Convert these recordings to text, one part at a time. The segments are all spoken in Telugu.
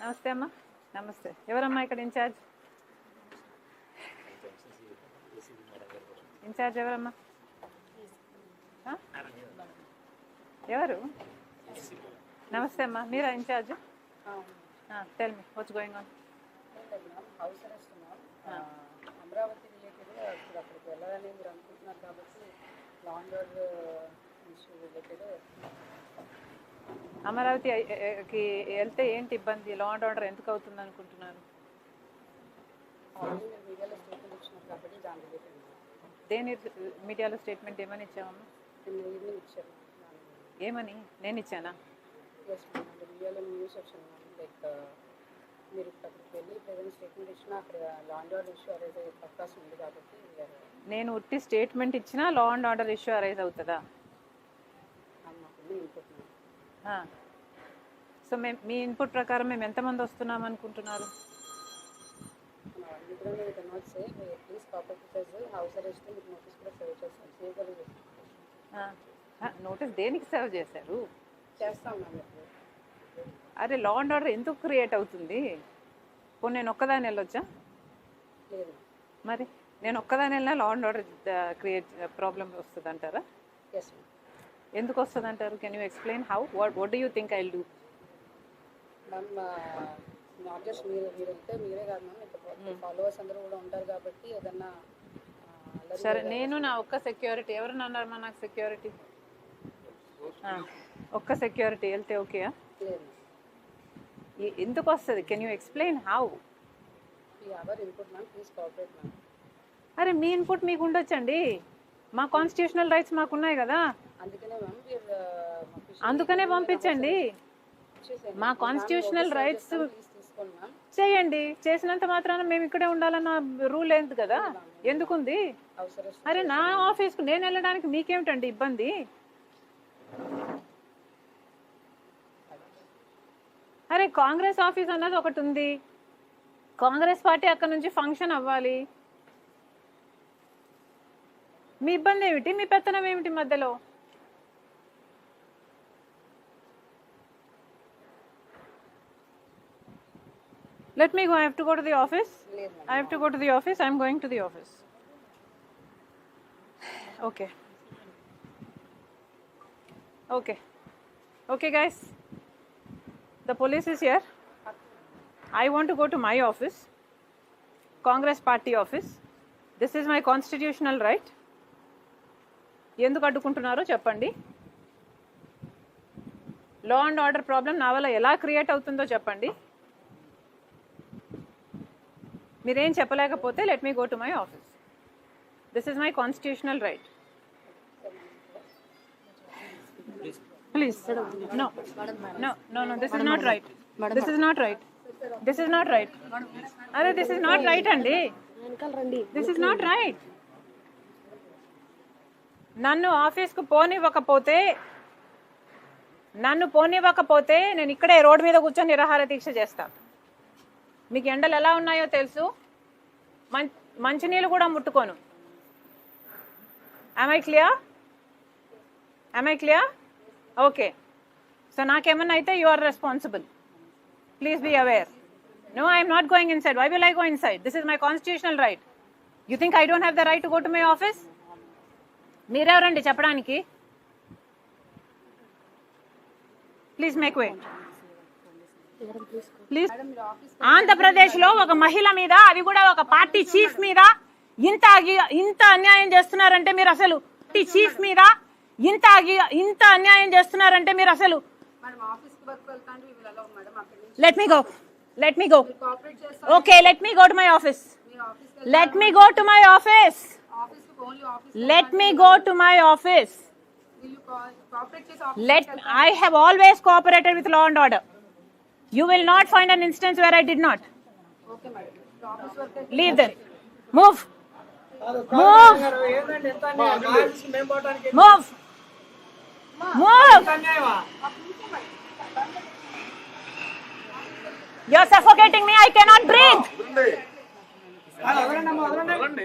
నమస్తే అమ్మా. నమస్తే. ఎవరమ్మా ఇక్కడ ఇన్ఛార్జ్ ఇన్ఛార్జ్ ఎవరమ్మా? ఎవరు? నమస్తే అమ్మా. మీరా in charge tell me what's going on house arrest Amaravati related ఇప్పుడు అక్కడికి వెళ్ళాలని మీరు అనుకుంటున్నారు కాబట్టి లాంగ్ ఇష్యూ రిలేటెడ్ అమరావతి కి వెళ్తే ఏంటి ఇబ్బంది? లా అండ్ ఆర్డర్ ఎందుకు అవుతుంది అనుకుంటున్నారు? కాబట్టి దాని దేని మీడియాలో స్టేట్మెంట్ ఏమని ఇచ్చామమ్మా ఏమని? నేను ఇచ్చానా? లైక్ మీరు వెళ్ళి స్టేట్మెంట్ ఇచ్చినా అక్కడ లాంగ్ ఆర్డర్ ఇష్యూ అరేజ్ అయ్యే అవకాశం ఉంది కాబట్టి నేను ఉట్టి స్టేట్మెంట్ ఇచ్చినా law and order issue arise అవుతుందా? సో మేము మీ ఇన్పుట్ ప్రకారం మేము ఎంతమంది వస్తున్నాం అనుకుంటున్నారు? నోటీస్ దేనికి సర్వ్ చేశారు? అరే లా అండ్ ఆర్డర్ ఎందుకు క్రియేట్ అవుతుంది? ఇప్పుడు నేను ఒక్కదాని వెళ్ళొచ్చా? లేదు. మరి నేను ఒక్కదాని వెళ్ళినా law and order create problem వస్తుంది అంటారా ఎందుకు వస్తుంది అంటారు can you explain how what what do you think I do ma'am not just మీరు మీరు వెళ్తే మీరే కాదు మ్యామ్ ఇక్కడ ఫాలోవర్స్ అందరూ కూడా ఉంటారు కాబట్టి ఏదన్నా సరే నేను నా ఒక్క సెక్యూరిటీ ఎవరు అన్నారమ్మా నాకు సెక్యూరిటీ ఒక్క సెక్యూరిటీ వెళ్తే ఎ- ఎందుకు వస్తుంది కెన్ యూ ఎక్స్ప్లెయిన్ హౌ ఈ our input ma'am please cooperate ma'am అరే మీ ఇన్పుట్ మీకు ఉండొచ్చండి. మా కాన్స్టిట్యూషనల్ రైట్స్ మాకు ఉన్నాయి కదా. అందుకనే పంపించండి. మా కాన్స్టిట్యూషనల్ రైట్స్ చేయండి. చేసినంత మాత్రాన మేము ఇక్కడే ఉండాలన్న రూల్ ఏంటి కదా? ఎందుకుంది? అరే నా ఆఫీస్కు నేను వెళ్ళడానికి మీకేమిటండి ఇబ్బంది? అరే కాంగ్రెస్ ఆఫీస్ అన్నది ఒకటి ఉంది. కాంగ్రెస్ పార్టీ అక్కడ నుంచి ఫంక్షన్ అవ్వాలి. మీ ఇబ్బంది ఏమిటి? మీ పెత్తనం ఏమిటి మధ్యలో? Let me go I have to go to the office లేదు ma'am I have to go to the office. I'm going to the office. Okay. Okay. Okay, guys. The police is here. I want to go to my office, Congress party office. This is my constitutional right. ఎందుకు అడ్డుకుంటున్నారో చెప్పండి లా అండ్ ఆర్డర్ ప్రాబ్లం నా వల్ల ఎలా క్రియేట్ అవుతుందో చెప్పండి మీరేం చెప్పలేకపోతే let me go to my office this is my constitutional right please no no no no this is not right this is not right this is not right అదే దిస్ ఇస్ నాట్ రైట్ అండి దిస్ ఇస్ నాట్ రైట్ నన్ను ఆఫీస్కు పోనివ్వకపోతే నన్ను పోనివ్వకపోతే నేను ఇక్కడే రోడ్డు మీద కూర్చొని నిరాహార దీక్ష చేస్తాను మీకు ఎండలు ఎలా ఉన్నాయో తెలుసు. మం మంచినీళ్ళు కూడా ముట్టుకోను. I clear I clear okay so నాకేమన్నా అయితే you are responsible please be aware no I'm not going inside why will I go inside this is my constitutional right you think I don't have the right to go to my office మీరెవరండి చెప్పడానికి? Please make wait please. ఆంధ్రప్రదేశ్లో ఒక మహిళ మీద అది కూడా ఒక పార్టీ చీఫ్ మీద ఇంత ఇంత అన్యాయం చేస్తున్నారంటే మీరు అసలు పార్టీ చీఫ్ మీద ఇంత ఇంత అన్యాయం చేస్తున్నారంటే మీరు అసలు let me go let me go okay let me go to my office let me go to my office let me go to my office let I చేసి always cooperated with law and order you will not find an instance where i did not office work leave them move move move move you're suffocating me i cannot breathe ఆ, వదలండి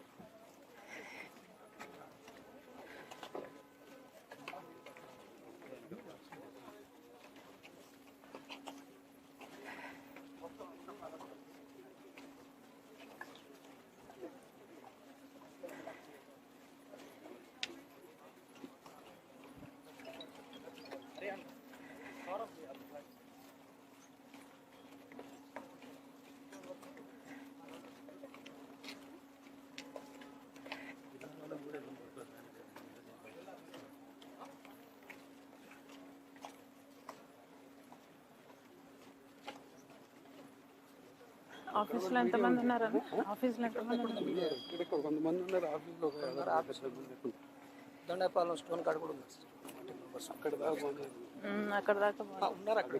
ఆఫీస్లో ఎంతమంది ఉన్నారని? ఆఫీస్లో ఎంతమంది కొంతమంది ఉన్నారు? ఆఫీస్లో దొండపాలెం స్టోన్ కాడ కూడా ఉంది అక్కడ దాకా అక్కడ దాకా ఉన్నారు అక్కడ.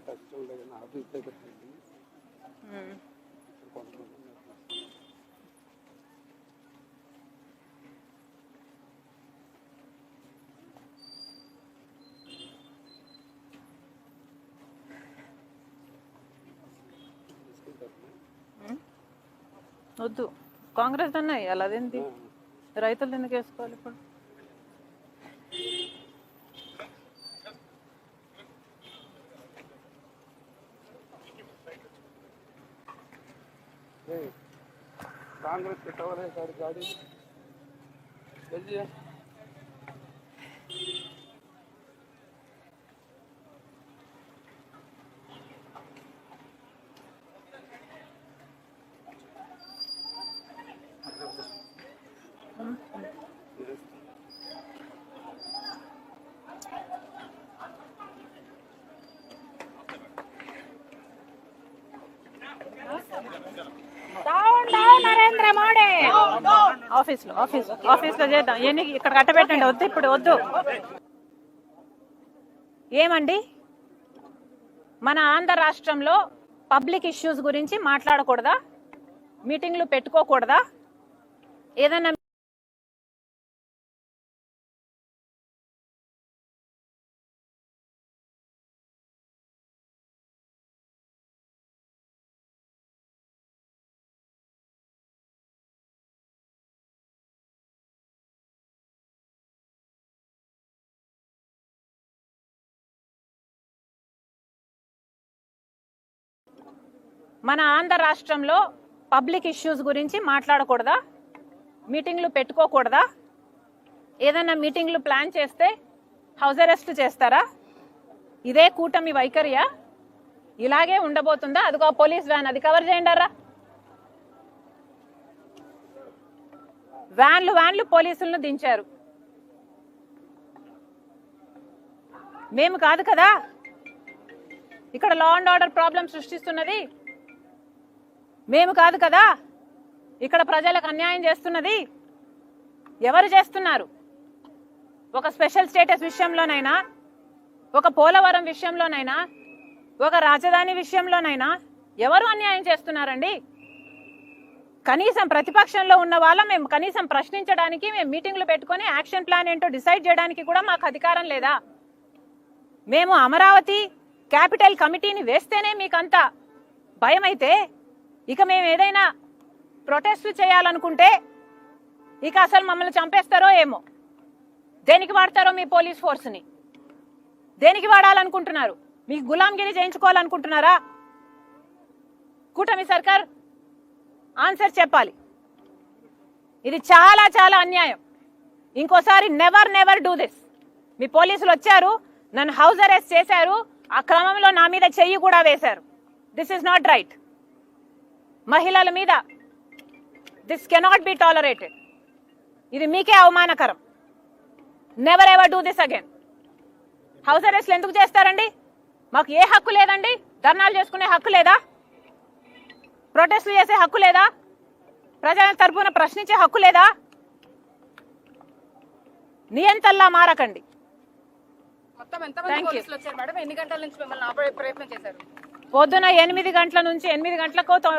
ఆఫీస్ దగ్గర. కొంతమంది. వద్దు. కాంగ్రెస్ అన్న వేయాలి అదేంటి? రైతులు ఎందుకు వేసుకోవాలి ఇప్పుడు? ఏయ్, కాంగ్రెస్ పెట్టవలే గాడి గాడి? జల్దీ చేయి. నరేంద్ర మోడీ ఆఫీస్లో ఆఫీస్ ఆఫీస్లో చేద్దాం. ఎన్ని ఇక్కడ కట్టబెట్టండి వద్దు ఇప్పుడు వద్దు. ఏమండి? మన ఆంధ్ర రాష్ట్రంలో పబ్లిక్ ఇష్యూస్ గురించి మాట్లాడకూడదా? మీటింగ్లు పెట్టుకోకూడదా? ఏదైనా మన ఆంధ్ర రాష్ట్రంలో పబ్లిక్ ఇష్యూస్ గురించి మాట్లాడకూడదా? మీటింగ్లు పెట్టుకోకూడదా? ఏదైనా మీటింగ్లు ప్లాన్ చేస్తే హౌస్ అరెస్ట్ చేస్తారా? ఇదే కూటమి వైఖరియా? ఇలాగే ఉండబోతుందా? అదిగో పోలీస్ వ్యాన్ అది కవర్ చేయండారా? వ్యాన్లు వ్యాన్లు పోలీసులను దించారు. మేము కాదు కదా? ఇక్కడ లా అండ్ ఆర్డర్ ప్రాబ్లం సృష్టిస్తున్నది మేము కాదు కదా? ఇక్కడ ప్రజలకు అన్యాయం చేస్తున్నది ఎవరు చేస్తున్నారు? ఒక స్పెషల్ స్టేటస్ విషయంలోనైనా ఒక పోలవరం విషయంలోనైనా ఒక రాజధాని విషయంలోనైనా ఎవరు అన్యాయం చేస్తున్నారండి? కనీసం ప్రతిపక్షంలో ఉన్న వాళ్ళ మేము కనీసం ప్రశ్నించడానికి మేము మీటింగ్లు పెట్టుకొని యాక్షన్ ప్లాన్ ఏంటో డిసైడ్ చేయడానికి కూడా మాకు అధికారం లేదా? మేము అమరావతి క్యాపిటల్ కమిటీని వేస్తేనే మీకంత భయమైతే ఇక మేము ఏదైనా ప్రొటెస్ట్ చేయాలనుకుంటే ఇక అసలు మమ్మల్ని చంపేస్తారో ఏమో. దేనికి వాడతారో మీ పోలీస్ ఫోర్స్ని? దేనికి వాడాలనుకుంటున్నారు? మీకు గులాంగిరి చేయించుకోవాలనుకుంటున్నారా? కూటమి సర్కార్ ఆన్సర్ చెప్పాలి. ఇది చాలా చాలా అన్యాయం. ఇంకోసారి నెవర్ నెవర్ డూ దిస్ మీ పోలీసులు వచ్చారు నన్ను హౌస్ అరెస్ట్ చేశారు ఆ క్రమంలో నా మీద చెయ్యి కూడా వేశారు. దిస్ ఇస్ నాట్ రైట్ మహిళల మీద దిస్ కెనాట్ బి టాలరేటెడ్ ఇది మీకే అవమానకరం. Never ever do this again house అరెస్ట్లు ఎందుకు చేస్తారండి? మాకు ఏ హక్కు లేదండి? ధర్నాలు చేసుకునే హక్కు లేదా? ప్రొటెస్ట్లు చేసే హక్కు లేదా? ప్రజల తరపున ప్రశ్నించే హక్కు లేదా? నియంతల్లా మారకండి. మొత్తం Thank you. పోలీసులు వచ్చారు మేడం? ఎన్ని గంటల నుంచి మిమ్మల్ని ఆపే ప్రయత్నం చేశారు? పొద్దున ఎనిమిది గంటల నుంచి ఎనిమిది గంటలకు తొ-